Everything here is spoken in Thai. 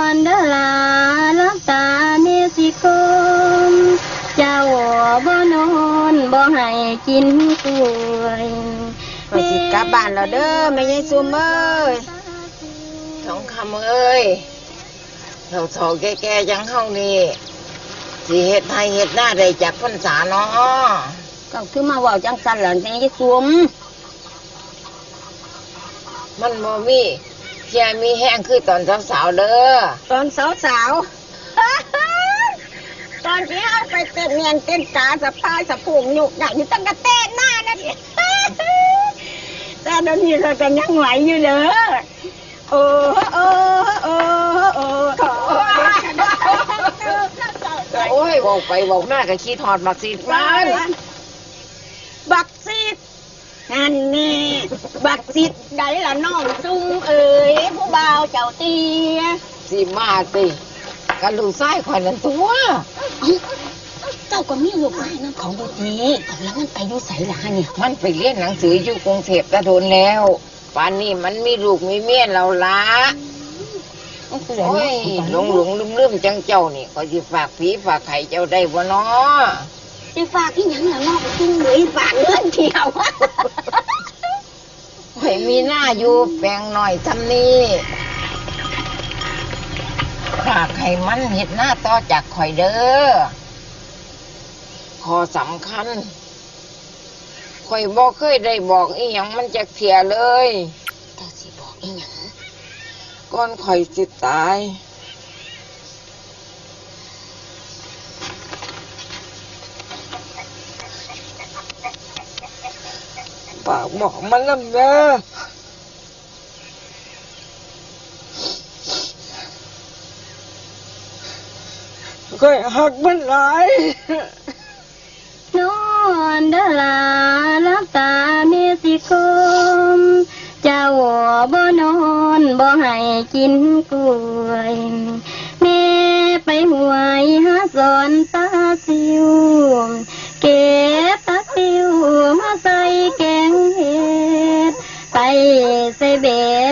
อนเดอลาลับตาเมสิคมเจ้าบ่นอนบ่ให้กินกล้วยก็สิกลับบ้านแล้วเด้อแม่ยายซุมเอ้ยทองคำเอ้ยเราสอแก่ๆจังเฮานี่สิเฮ็ดให้เฮ็ดหน้าได้จากพรรษาเนาะก็คือมาเว่าจังสันหล่ะแม่ยายสวมมันบ่มี เพียมีแห้งคือตอนสาวๆเด้อตอนสาวสาวๆ ตอนที่เอาไปเต้นเมียนเต้นกาสะพายสะพุงหยุกใหญ่อยู่ตั้งแต่เต้นหน้านั่นเองแต่เดี๋ยวนี้เราก็ยังไหวอยู่เด้อโอ้โอ้โอ้โอ้ขอโอ้ยเว้าไปเว้ามาก็ขี้ทอดบักสิมันบักซิด นั่นนี่บักซิดได้ละน้องจุ้งเอ๋ยผู้บ่าวเจ้าเตียสิมาสิกันลูกชายข่อยนั่นตัวเจ้าก็มีลูกไม้น้ำของบุตรีเอาแล้วมันไปอยู่ใส่ละเนี่ยมันไปเรียนหนังสืออยู่กรุงเทพตะโดนแล้วป่านนี้มันมีลูกมีเมียแล้วละมันคือโอ้ยหลงหลงลืมลืมจังเจ้านี่ก็สิฝากผีฝากไข่เจ้าได้บ่เนาะจะฝากที่หยังละน้องจุ้งเอ๋ยฝากเงินเที่ยวข่อย มีหน้าอยู่แปลงหน่อยทำนี่ฝากให้มันเห็ดหน้าต่อจากข่อยเด้อข้อสำคัญข่อยบอกเคยได้บอกอีหยังมันจะเสียเลยเจ้าสิบอกอีหยังก่อนข่อยสิตายปากบอกมันลำเด้อ ก็หักมันหลายนอนดาลาลับตาเมสิคมเจ้าบ่นอนบ่ให้กินกล้วยเม่ไปหวยหาสอนตาซิวเก็บตาซิวมาใส่แกงเห็ดไปใส่เบ็ด